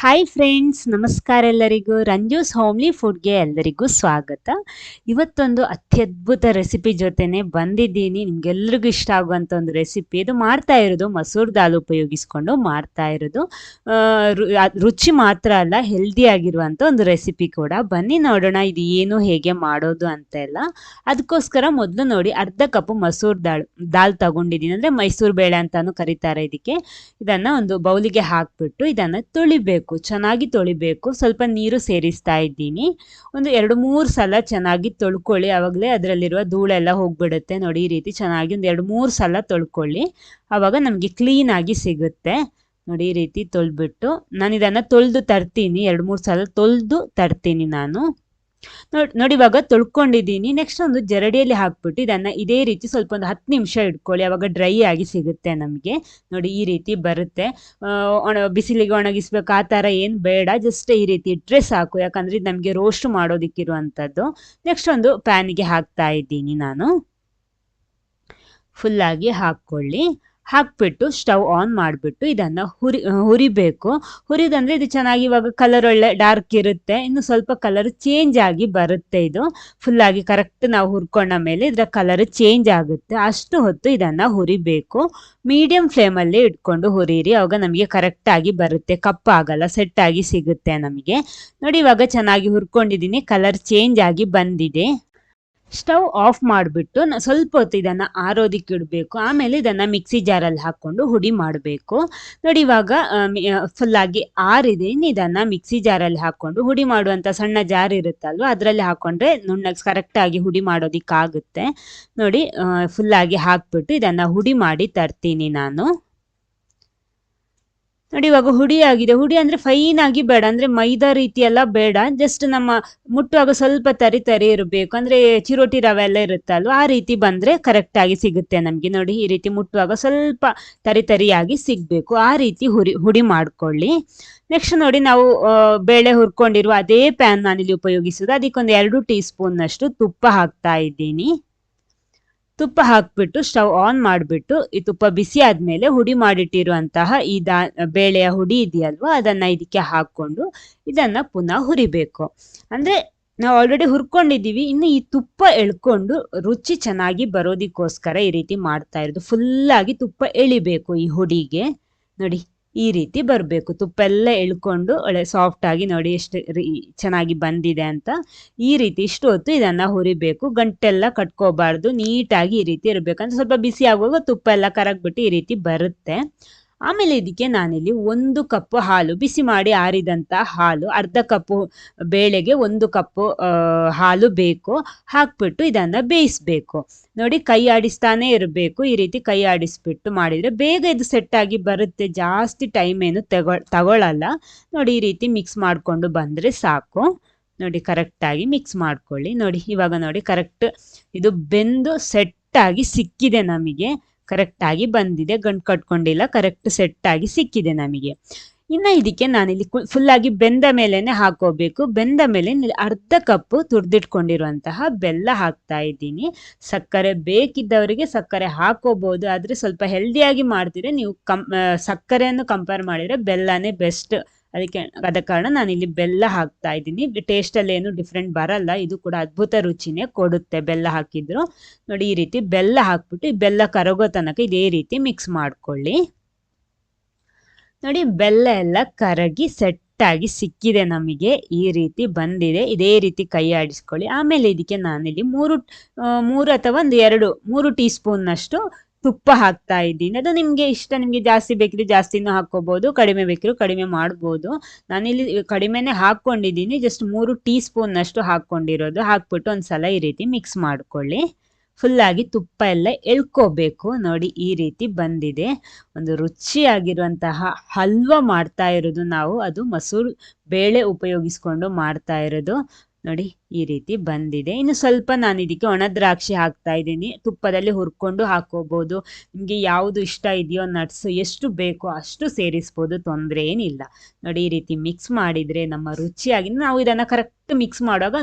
Hi friends ನಮಸ್ಕಾರ ಎಲ್ಲರಿಗೂ. ರಂಜೂಸ್ homely ಫುಡ್ಗೆ ಎಲ್ಲರಿಗೂ ಸ್ವಾಗತ. ಇವತ್ತೊಂದು ಅತ್ಯದ್ಭುತ ರೆಸಿಪಿ ಜೊತೆನೆ ಬಂದಿದ್ದೀನಿ. ನಿಮ್ಗೆಲ್ರಿಗೂ ಇಷ್ಟ ಆಗುವಂಥ ಒಂದು ರೆಸಿಪಿ ಇದು ಮಾಡ್ತಾ ಇರೋದು, ಮಸೂರ್ ದಾಲ್ ಉಪಯೋಗಿಸ್ಕೊಂಡು ಮಾಡ್ತಾ ಇರೋದು. ರುಚಿ ಮಾತ್ರ ಅಲ್ಲ ಹೆಲ್ದಿ ಆಗಿರುವಂಥ ಒಂದು ರೆಸಿಪಿ ಕೂಡ. ಬನ್ನಿ ನೋಡೋಣ, ಇದು ಏನು, ಹೇಗೆ ಮಾಡೋದು ಅಂತ ಎಲ್ಲ ಅದಕ್ಕೋಸ್ಕರ ಮೊದಲು ನೋಡಿ, ಅರ್ಧ ಕಪ್ ಮಸೂರ್ ದಾಲ್ ದಾಲ್ ತಗೊಂಡಿದ್ದೀನಿ. ಅಂದರೆ ಮೈಸೂರು ಬೇಳೆ ಅಂತಾನು ಕರೀತಾರೆ ಇದಕ್ಕೆ. ಇದನ್ನು ಒಂದು ಬೌಲಿಗೆ ಹಾಕ್ಬಿಟ್ಟು ಇದನ್ನು ತೊಳಿಬೇಕು. ಚೆನ್ನಾಗಿ ತೊಳಿಬೇಕು, ಸ್ವಲ್ಪ ನೀರು ಸೇರಿಸ್ತಾ ಇದ್ದೀನಿ. ಒಂದು ಎರಡು ಮೂರು ಸಲ ಚೆನ್ನಾಗಿ ತೊಳ್ಕೊಳ್ಳಿ, ಆವಾಗಲೇ ಅದರಲ್ಲಿರುವ ಧೂಳೆಲ್ಲ ಹೋಗ್ಬಿಡುತ್ತೆ ನೋಡಿ ಈ ರೀತಿ ಚೆನ್ನಾಗಿ ಒಂದು ಎರಡು ಮೂರು ಸಲ ತೊಳ್ಕೊಳ್ಳಿ. ಆವಾಗ ನಮಗೆ ಕ್ಲೀನಾಗಿ ಸಿಗುತ್ತೆ. ನೋಡಿ ಈ ರೀತಿ ತೊಳ್ಬಿಟ್ಟು ನಾನು ಇದನ್ನು ತೊಳೆದು ತರ್ತೀನಿ, ಎರಡು ಮೂರು ಸಲ ತೊಳೆದು ತರ್ತೀನಿ ನಾನು. ನೋಡ್, ನೋಡಿ ಇವಾಗ ತೊಳ್ಕೊಂಡಿದ್ದೀನಿ. ನೆಕ್ಸ್ಟ್ ಒಂದು ಜರಡಿಯಲ್ಲಿ ಹಾಕ್ಬಿಟ್ಟು ಇದನ್ನ ಇದೇ ರೀತಿ ಸ್ವಲ್ಪ ಒಂದು ಹತ್ತು ನಿಮಿಷ ಇಟ್ಕೊಳ್ಳಿ. ಅವಾಗ ಡ್ರೈ ಆಗಿ ಸಿಗುತ್ತೆ ನಮಗೆ. ನೋಡಿ ಈ ರೀತಿ ಬರುತ್ತೆ. ಒಣ, ಬಿಸಿಲಿಗೆ ಒಣಗಿಸ್ಬೇಕು. ಆ ಥರ ಏನು ಬೇಡ. ಜಸ್ಟ್ ಈ ರೀತಿ ಇಟ್ಟರೆ ಸಾಕು. ಯಾಕಂದ್ರೆ ಇದು ನಮಗೆ ರೋಸ್ಟ್ ಮಾಡೋದಕ್ಕಿರುವಂಥದ್ದು ನೆಕ್ಸ್ಟ್ ಒಂದು ಪ್ಯಾನಿಗೆ ಹಾಕ್ತಾ ಇದ್ದೀನಿ ನಾನು. ಫುಲ್ಲಾಗಿ ಹಾಕ್ಕೊಳ್ಳಿ. ಹಾಕ್ಬಿಟ್ಟು ಸ್ಟವ್ ಆನ್ ಮಾಡಿಬಿಟ್ಟು ಇದನ್ನು ಹುರಿ ಹುರಿಬೇಕು. ಹುರಿದಂದರೆ ಇದು ಚೆನ್ನಾಗಿ ಇವಾಗ ಕಲರ್ ಒಳ್ಳೆ ಡಾರ್ಕ್ ಇರುತ್ತೆ. ಇನ್ನು ಸ್ವಲ್ಪ ಕಲರ್ ಚೇಂಜ್ ಆಗಿ ಬರುತ್ತೆ ಇದು. ಫುಲ್ಲಾಗಿ ಕರೆಕ್ಟ್ ನಾವು ಹುರ್ಕೊಂಡ ಮೇಲೆ ಇದರ ಕಲರ್ ಚೇಂಜ್ ಆಗುತ್ತೆ. ಅಷ್ಟು ಹೊತ್ತು ಇದನ್ನು ಹುರಿಬೇಕು. ಮೀಡಿಯಂ ಫ್ಲೇಮಲ್ಲಿ ಇಟ್ಕೊಂಡು ಹುರಿರಿ. ಆವಾಗ ನಮಗೆ ಕರೆಕ್ಟಾಗಿ ಬರುತ್ತೆ. ಕಪ್ಪಾಗಲ್ಲ ಸೆಟ್ ಆಗಿ ಸಿಗುತ್ತೆ ನಮಗೆ. ನೋಡಿ ಇವಾಗ ಚೆನ್ನಾಗಿ ಹುರ್ಕೊಂಡಿದ್ದೀನಿ. ಕಲರ್ ಚೇಂಜ್ ಆಗಿ ಬಂದಿದೆ. ಸ್ಟವ್ ಆಫ್ ಮಾಡಿಬಿಟ್ಟು ಸ್ವಲ್ಪ ಹೊತ್ತು ಇದನ್ನು ಆರೋದಕ್ಕೆ ಇಡಬೇಕು. ಆಮೇಲೆ ಇದನ್ನು ಮಿಕ್ಸಿ ಜಾರಲ್ಲಿ ಹಾಕ್ಕೊಂಡು ಹುಡಿ ಮಾಡಬೇಕು. ನೋಡಿ ಇವಾಗ ಫುಲ್ಲಾಗಿ ಆರಿದೆ. ಇದನ್ನು ಮಿಕ್ಸಿ ಜಾರಲ್ಲಿ ಹಾಕ್ಕೊಂಡು ಹುಡಿ ಮಾಡುವಂಥ ಸಣ್ಣ ಜಾರ್ ಇರುತ್ತಲ್ವ, ಅದರಲ್ಲಿ ಹಾಕ್ಕೊಂಡ್ರೆ ನುಣ್ಣಗೆ ಕರೆಕ್ಟಾಗಿ ಹುಡಿ ಮಾಡೋದಕ್ಕಾಗುತ್ತೆ. ನೋಡಿ ಫುಲ್ಲಾಗಿ ಹಾಕ್ಬಿಟ್ಟು ಇದನ್ನು ಹುಡಿ ಮಾಡಿ ತರ್ತೀನಿ ನಾನು. ನೋಡಿ, ಇವಾಗ ಹುಡಿ ಆಗಿದೆ. ಹುಡಿ ಅಂದ್ರೆ ಫೈನ್ ಆಗಿ ಬೇಡ. ಅಂದ್ರೆ ಮೈದಾ ರೀತಿ ಎಲ್ಲ ಬೇಡ. ಜಸ್ಟ್ ನಮ್ಮ ಮುಟ್ಟುವಾಗ ಸ್ವಲ್ಪ ತರಿ ತರಿ ಇರಬೇಕು. ಅಂದ್ರೆ ಚಿರೋಟಿ ರವೆ ಎಲ್ಲ ಇರುತ್ತಲ್ವ, ಆ ರೀತಿ ಬಂದ್ರೆ ಕರೆಕ್ಟ್ ಆಗಿ ಸಿಗುತ್ತೆ ನಮ್ಗೆ. ನೋಡಿ, ಈ ರೀತಿ ಮುಟ್ಟುವಾಗ ಸ್ವಲ್ಪ ತರಿ ತರಿಯಾಗಿ ಸಿಗ್ಬೇಕು. ಆ ರೀತಿ ಹುರಿ, ಹುಡಿ ಮಾಡ್ಕೊಳ್ಳಿ. ನೆಕ್ಸ್ಟ್ ನೋಡಿ, ನಾವು ಬೇಳೆ ಹುರ್ಕೊಂಡಿರುವ ಅದೇ ಪ್ಯಾನ್ ನಾನಿಲ್ಲಿ ಉಪಯೋಗಿಸುದು ಅದಕ್ಕೊಂದು ಎರಡು ಟೀ ಸ್ಪೂನ್ ಅಷ್ಟು ತುಪ್ಪ ಹಾಕ್ತಾ ಇದ್ದೀನಿ. ತುಪ್ಪ ಹಾಕ್ಬಿಟ್ಟು ಸ್ಟವ್ ಆನ್ ಮಾಡಿಬಿಟ್ಟು ಈ ತುಪ್ಪ ಬಿಸಿ ಆದ್ಮೇಲೆ ಹುಡಿ ಮಾಡಿಟ್ಟಿರುವಂತಹ ಈ ದಾ, ಬೇಳೆಯ ಹುಡಿ ಇದೆಯಲ್ವಾ, ಅದನ್ನ ಇದಕ್ಕೆ ಹಾಕ್ಕೊಂಡು ಇದನ್ನ ಪುನಃ ಹುರಿಬೇಕು. ಅಂದ್ರೆ ನಾವು ಆಲ್ರೆಡಿ ಹುರ್ಕೊಂಡಿದ್ದೀವಿ, ಇನ್ನು ಈ ತುಪ್ಪ ಎಳ್ಕೊಂಡು ರುಚಿ ಚೆನ್ನಾಗಿ ಬರೋದಕ್ಕೋಸ್ಕರ ಈ ರೀತಿ ಮಾಡ್ತಾ ಇರೋದು. ಫುಲ್ಲಾಗಿ ತುಪ್ಪ ಎಳಿಬೇಕು ಈ ಹುಡಿಗೆ. ನೋಡಿ. ಈ ರೀತಿ ಬರಬೇಕು. ತುಪ್ಪ ಎಲ್ಲ ಎಳ್ಕೊಂಡು ಒಳ್ಳೆ ಸಾಫ್ಟ್ ಆಗಿ ನೋಡಿ ಎಷ್ಟು ಚೆನ್ನಾಗಿ ಬಂದಿದೆ ಅಂತ ಈ ರೀತಿ ಇಷ್ಟು ಹೊತ್ತು ಇದನ್ನ ಹುರಿಬೇಕು. ಗಂಟೆಲ್ಲ ಕಟ್ಕೋಬಾರ್ದು. ನೀಟಾಗಿ ಈ ರೀತಿ ಇರಬೇಕು ಅಂತ ಸ್ವಲ್ಪ ಬಿಸಿ ಆಗುವಾಗ ತುಪ್ಪ ಎಲ್ಲ ಕರಗ್ಬಿಟ್ಟು ಈ ರೀತಿ ಬರುತ್ತೆ. ಆಮೇಲೆ ಇದಕ್ಕೆ ನಾನಿಲ್ಲಿ ಒಂದು ಕಪ್ ಹಾಲು, ಬಿಸಿ ಮಾಡಿ ಆರಿದಂಥ ಹಾಲು, ಅರ್ಧ ಕಪ್ಪು ಬೇಳೆಗೆ ಒಂದು ಕಪ್ಪು ಹಾಲು ಬೇಕು. ಹಾಕ್ಬಿಟ್ಟು ಇದನ್ನ ಬೇಯಿಸ್ಬೇಕು. ನೋಡಿ ಕೈ ಆಡಿಸ್ತಾನೆ ಇರಬೇಕು. ಈ ರೀತಿ ಕೈ ಆಡಿಸ್ಬಿಟ್ಟು ಮಾಡಿದ್ರೆ ಬೇಗ ಇದು ಸೆಟ್ ಆಗಿ ಬರುತ್ತೆ. ಜಾಸ್ತಿ ಟೈಮ್ ಏನು ತಗೊ ತಗೊಳ್ಳಲ್ಲ ನೋಡಿ ಈ ರೀತಿ ಮಿಕ್ಸ್ ಮಾಡಿಕೊಂಡು ಬಂದ್ರೆ ಸಾಕು. ನೋಡಿ ಕರೆಕ್ಟಾಗಿ ಮಿಕ್ಸ್ ಮಾಡ್ಕೊಳ್ಳಿ. ನೋಡಿ ಇವಾಗ ನೋಡಿ ಕರೆಕ್ಟ್ ಇದು ಬೆಂದು ಸೆಟ್ ಆಗಿ ಸಿಕ್ಕಿದೆ ನಮಗೆ. ಕರೆಕ್ಟ್ ಆಗಿ ಬಂದಿದೆ, ಗಂಟು ಕಟ್ಕೊಂಡಿಲ್ಲ, ಕರೆಕ್ಟ್ ಸೆಟ್ ಆಗಿ ಸಿಕ್ಕಿದೆ ನಮಗೆ. ಇನ್ನು ಇದಕ್ಕೆ ನಾನಿಲ್ಲಿ ಫುಲ್ ಆಗಿ ಬೆಂದ ಮೇಲೆನೆ ಹಾಕೋಬೇಕು. ಬೆಂದ ಮೇಲೆ ಅರ್ಧ ಕಪ್ಪು ತುರ್ದಿಟ್ಕೊಂಡಿರುವಂತಹ ಬೆಲ್ಲ ಹಾಕ್ತಾ ಇದ್ದೀನಿ. ಸಕ್ಕರೆ ಬೇಕಿದ್ದವರಿಗೆ ಸಕ್ಕರೆ ಹಾಕೋಬಹುದು ಆದ್ರೆ ಸ್ವಲ್ಪ ಹೆಲ್ದಿಯಾಗಿ ಮಾಡ್ತಿದ್ರೆ ನೀವು ಕಂ ಸಕ್ಕರೆಯನ್ನು ಕಂಪೇರ್ ಮಾಡಿದ್ರೆ ಬೆಲ್ಲನೇ ಬೆಸ್ಟ್ ಅದಕ್ಕೆ ಅದ ಕಾರಣ ನಾನು ಇಲ್ಲಿ ಬೆಲ್ಲ ಹಾಕ್ತಾ ಇದ್ದೀನಿ. ಟೇಸ್ಟಲ್ಲಿ ಏನು ಡಿಫ್ರೆಂಟ್ ಬರಲ್ಲ. ಇದು ಕೂಡ ಅದ್ಭುತ ರುಚಿನೇ ಕೊಡುತ್ತೆ ಬೆಲ್ಲ ಹಾಕಿದ್ರು. ನೋಡಿ, ಈ ರೀತಿ ಬೆಲ್ಲ ಹಾಕ್ಬಿಟ್ಟು ಬೆಲ್ಲ ಕರಗೋ ತನಕ ಇದೇ ರೀತಿ ಮಿಕ್ಸ್ ಮಾಡ್ಕೊಳ್ಳಿ. ನೋಡಿ, ಬೆಲ್ಲ ಎಲ್ಲ ಕರಗಿ ಸೆಟ್ ಆಗಿ ಸಿಕ್ಕಿದೆ ನಮಗೆ. ಈ ರೀತಿ ಬಂದಿದೆ. ಇದೇ ರೀತಿ ಕೈ ಆಡಿಸ್ಕೊಳ್ಳಿ. ಆಮೇಲೆ ಇದಕ್ಕೆ ನಾನಿಲ್ಲಿ ಮೂರು ಮೂರು ಅಥವಾ ಒಂದು ಎರಡು, ಮೂರು ಟೀ ಸ್ಪೂನ್ನಷ್ಟು ತುಪ್ಪ ಹಾಕ್ತಾ ಇದ್ದೀನಿ. ಅದು ನಿಮಗೆ ಇಷ್ಟ, ನಿಮಗೆ ಜಾಸ್ತಿ ಬೇಕಿದ್ರೆ ಜಾಸ್ತಿನೂ ಹಾಕ್ಕೋಬೋದು, ಕಡಿಮೆ ಬೇಕಿದ್ರು ಕಡಿಮೆ ಮಾಡ್ಬೋದು. ನಾನಿಲ್ಲಿ ಕಡಿಮೆನೆ ಹಾಕ್ಕೊಂಡಿದ್ದೀನಿ ಜಸ್ಟ್ ಮೂರು ಟೀ ಸ್ಪೂನ್ನಷ್ಟು ಹಾಕ್ಕೊಂಡಿರೋದು. ಹಾಕ್ಬಿಟ್ಟು ಒಂದ್ಸಲ ಈ ರೀತಿ ಮಿಕ್ಸ್ ಮಾಡ್ಕೊಳ್ಳಿ. ಫುಲ್ಲಾಗಿ ತುಪ್ಪ ಎಲ್ಲ ಎಳ್ಕೋಬೇಕು. ನೋಡಿ, ಈ ರೀತಿ ಬಂದಿದೆ. ಒಂದು ರುಚಿಯಾಗಿರುವಂತಹ ಹಲ್ವಾ ಮಾಡ್ತಾ ಇರೋದು ನಾವು. ಅದು ಮಸೂರ್ ಬೇಳೆ ಉಪಯೋಗಿಸ್ಕೊಂಡು ಮಾಡ್ತಾ ಇರೋದು. ನೋಡಿ, ಈ ರೀತಿ ಬಂದಿದೆ. ಇನ್ನು ಸ್ವಲ್ಪ ನಾನು ಇದಕ್ಕೆ ಒಣ ದ್ರಾಕ್ಷಿ ಹಾಕ್ತಾ ಇದ್ದೀನಿ. ತುಪ್ಪದಲ್ಲಿ ಹುರ್ಕೊಂಡು ಹಾಕೋಬಹುದು ನಿಮಗೆ ಯಾವುದು ಇಷ್ಟ ಇದೆಯೋ ನಟ್ಸ್ ಎಷ್ಟು ಬೇಕೋ ಅಷ್ಟು ಸೇರಿಸ್ಬೋದು. ತೊಂದರೆ ಏನಿಲ್ಲ. ನೋಡಿ, ಈ ರೀತಿ ಮಿಕ್ಸ್ ಮಾಡಿದ್ರೆ ನಮ್ಮ ರುಚಿಯಾಗಿ ನಾವು ಇದನ್ನ ಕರೆಕ್ಟ್ ಮಿಕ್ಸ್ ಮಾಡುವಾಗ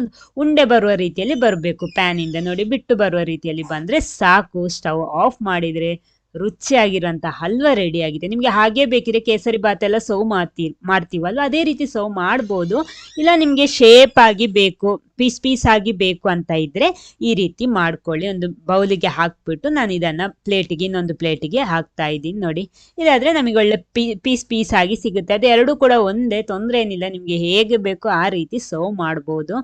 ಉಂಡೆ ಬರುವ ರೀತಿಯಲ್ಲಿ ಬರಬೇಕು. ಪ್ಯಾನಿಂದ ನೋಡಿ, ಬಿಟ್ಟು ಬರುವ ರೀತಿಯಲ್ಲಿ ಬಂದ್ರೆ ಸಾಕು. ಸ್ಟವ್ ಆಫ್ ಮಾಡಿದ್ರೆ ರುಚಿಯಾಗಿರೋಂಥ ಹಲ್ವ ರೆಡಿ ಆಗಿದೆ. ನಿಮಗೆ ಹಾಗೆ ಬೇಕಿದ್ರೆ ಕೇಸರಿ ಎಲ್ಲ ಸರ್ವ್ ಮಾಡ್ತೀವಿ ಮಾಡ್ತೀವಲ್ವ? ಅದೇ ರೀತಿ ಸರ್ವ್ ಮಾಡ್ಬೋದು. ಇಲ್ಲ ನಿಮಗೆ ಶೇಪ್ ಆಗಿ ಬೇಕು ಪೀಸ್ ಪೀಸ್ ಆಗಿ ಬೇಕು ಅಂತ ಇದ್ದರೆ ಈ ರೀತಿ ಮಾಡ್ಕೊಳ್ಳಿ. ಒಂದು ಬೌಲಿಗೆ ಹಾಕ್ಬಿಟ್ಟು ನಾನು ಇದನ್ನ ಪ್ಲೇಟಿಗೆ ಇನ್ನೊಂದು ಪ್ಲೇಟಿಗೆ ಹಾಕ್ತಾ ಇದ್ದೀನಿ ನೋಡಿ. ಇದಾದರೆ ನಮಗೆ ಒಳ್ಳೆ ಪೀಸ್ ಪೀಸ್ ಆಗಿ ಸಿಗುತ್ತೆ. ಅದು ಎರಡೂ ಕೂಡ ಒಂದೇ, ತೊಂದರೆ ಏನಿಲ್ಲ. ನಿಮಗೆ ಹೇಗೆ ಬೇಕೋ ಆ ರೀತಿ ಸರ್ವ್ ಮಾಡ್ಬೋದು.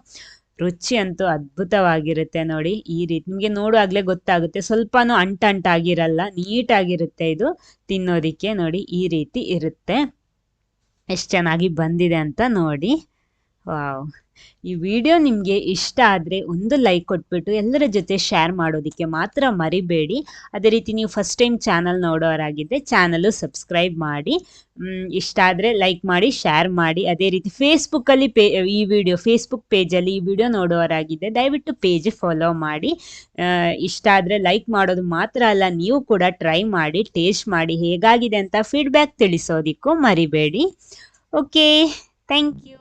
ರುಚಿ ಅಂತೂ ಅದ್ಭುತವಾಗಿರುತ್ತೆ ನೋಡಿ. ಈ ರೀತಿ ನಿಮಗೆ ನೋಡುವಾಗಲೇ ಗೊತ್ತಾಗುತ್ತೆ. ಸ್ವಲ್ಪನೂ ಅಂಟಂಟಾಗಿರಲ್ಲ ನೀಟಾಗಿರುತ್ತೆ ಇದು ತಿನ್ನೋದಿಕ್ಕೆ ನೋಡಿ ಈ ರೀತಿ ಇರುತ್ತೆ. ಎಷ್ಟು ಚೆನ್ನಾಗಿ ಬಂದಿದೆ ಅಂತ ನೋಡಿ. ವಾವ್. ಈ ವಿಡಿಯೋ ನಿಮಗೆ ಇಷ್ಟ ಆದರೆ ಒಂದು ಲೈಕ್ ಕೊಟ್ಬಿಟ್ಟು ಎಲ್ಲರ ಜೊತೆ ಶೇರ್ ಮಾಡೋದಕ್ಕೆ ಮಾತ್ರ ಮರಿಬೇಡಿ. ಅದೇ ರೀತಿ ನೀವು ಫಸ್ಟ್ ಟೈಮ್ ಚಾನಲ್ ನೋಡೋರಾಗಿದ್ದರೆ ಚಾನಲು ಸಬ್ಸ್ಕ್ರೈಬ್ ಮಾಡಿ. ಇಷ್ಟ ಆದರೆ ಲೈಕ್ ಮಾಡಿ ಶೇರ್ ಮಾಡಿ. ಅದೇ ರೀತಿ ಫೇಸ್ಬುಕ್ಕಲ್ಲಿ ಪೇ, ಈ ವಿಡಿಯೋ ಫೇಸ್ಬುಕ್ ಪೇಜಲ್ಲಿ ಈ ವಿಡಿಯೋ ನೋಡೋರಾಗಿದ್ದರೆ ದಯವಿಟ್ಟು ಪೇಜ್ ಫಾಲೋ ಮಾಡಿ. ಇಷ್ಟ ಆದರೆ ಲೈಕ್ ಮಾಡೋದು ಮಾತ್ರ ಅಲ್ಲ, ನೀವು ಕೂಡ ಟ್ರೈ ಮಾಡಿ ಟೇಸ್ಟ್ ಮಾಡಿ ಹೇಗಾಗಿದೆ ಅಂತ ಫೀಡ್ಬ್ಯಾಕ್ ತಿಳಿಸೋದಕ್ಕೂ ಮರಿಬೇಡಿ. Okay thank you